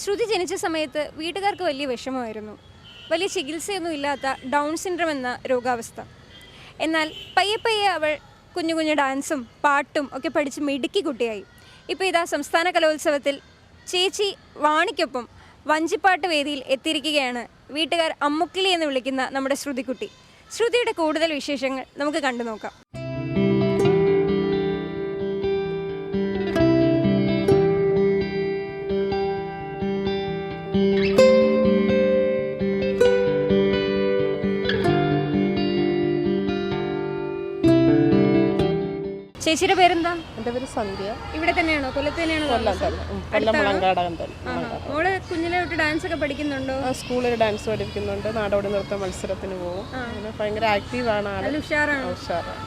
ശ്രുതി ജനിച്ച സമയത്ത് വീട്ടുകാർക്ക് വലിയ വിഷമമായിരുന്നു. വലിയ ചികിത്സയൊന്നും ഇല്ലാത്ത ഡൗൺ സിൻഡ്രം എന്ന രോഗാവസ്ഥ. എന്നാൽ പയ്യെ പയ്യെ അവൾ കുഞ്ഞു കുഞ്ഞു ഡാൻസും പാട്ടും ഒക്കെ പഠിച്ച് മിടുക്കി കുട്ടിയായി. ഇപ്പോൾ ഇതാ സംസ്ഥാന കലോത്സവത്തിൽ ചേച്ചി വാണിക്കൊപ്പം വഞ്ചിപ്പാട്ട് വേദിയിൽ എത്തിയിരിക്കുകയാണ് വീട്ടുകാർ അമ്മുക്കിളി എന്ന് വിളിക്കുന്ന നമ്മുടെ ശ്രുതിക്കുട്ടി. ശ്രുതിയുടെ കൂടുതൽ വിശേഷങ്ങൾ നമുക്ക് കണ്ടു നോക്കാം ചേച്ചിയുടെ പേരെന്താ? എന്റെ പേര് സന്ധ്യ. ഇവിടെ തന്നെയാണോ? കൊല്ലത്ത് തന്നെയാണോ കൊല്ലം മുളങ്കാടകം തന്നെ. മോൾ കുഞ്ഞിലെ തൊട്ട് ഡാൻസ് ഒക്കെ പഠിക്കുന്നുണ്ടോ? സ്കൂളിൽ ഡാൻസ് പഠിപ്പിക്കുന്നുണ്ട്. നാടോടി നൃത്ത മത്സരത്തിന് പോകും. ഭയങ്കര ആക്റ്റീവാണ് ഉഷാറാണോ. ഉഷാറാണ്.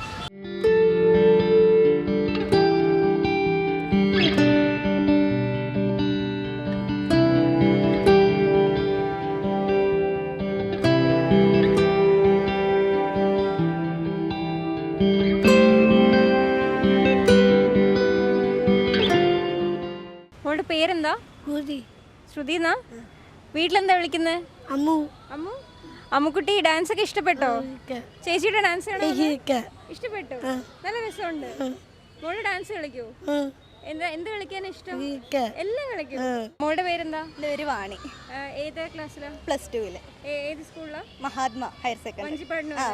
മോളുടെ പേരെന്താ? ശ്രുതി. എന്നാ? വീട്ടിലെന്താ വിളിക്കുന്നത് അമ്മു. അമ്മു? അമ്മുക്കുട്ടി ഡാൻസ് ഒക്കെ ഇഷ്ടപ്പെട്ടോ ചേച്ചിയുടെ ഡാൻസ് ഇഷ്ടപ്പെട്ടു. നല്ല രസമുണ്ട്. മോൾ ഡാൻസ് കളിക്കൂ? എന്താ എന്ത് കളിക്കാൻ ഇഷ്ടം? എല്ലാം കളിക്കും. മോളുടെ പേരെന്താ? എന്റെ പേര് വാണി. ഏത് ക്ലാസ്സിലാ? പ്ലസ് ടുവിൽ. ഏത് സ്കൂളിലാ? Mahatma higher secondary. വഞ്ചിപ്പാടിന് ആ?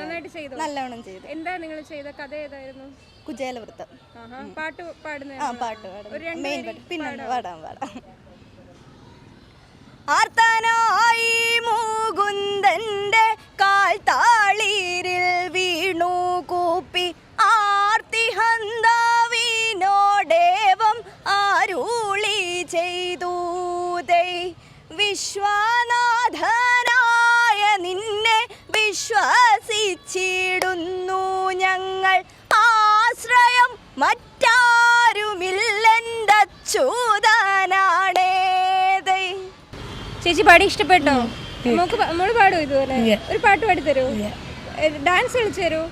നന്നായിട്ട് ചെയ്തോ? നല്ലോണം ചെയ്തു. എന്താ നിങ്ങൾ ചെയ്ത കഥ ഏതായിരുന്നു? കുചേലവൃത്തം. ആഹാ പാട്ട് പാടുന്ന ആ പാട്ട് പാടും പിന്നെ? പാടാം. പാടാം ആർത്തനായി ചേച്ചി പാടി ഇഷ്ടപ്പെട്ടോ? നമുക്ക് നമ്മൾ പാടും പാടുമോ ഇതുപോലെ? ഒരു പാട്ട് പാടി ഡാൻസ് കളിച്ചു തരൂ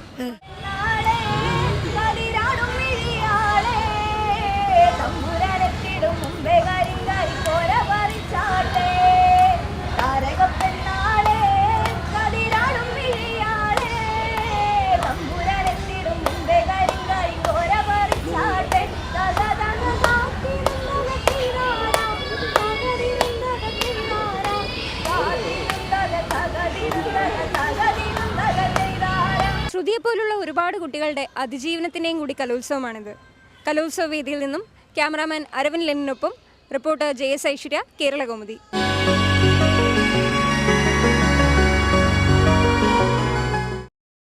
ഒരുപാട് കുട്ടികളുടെ അതിജീവനത്തിന്റെയും കൂടി കലോത്സവമാണിത്. കലോത്സവ വേദിയിൽ നിന്നും cameraman Aravind ലെനിനൊപ്പം reporter J S Aishwarya Kerala Kaumudi.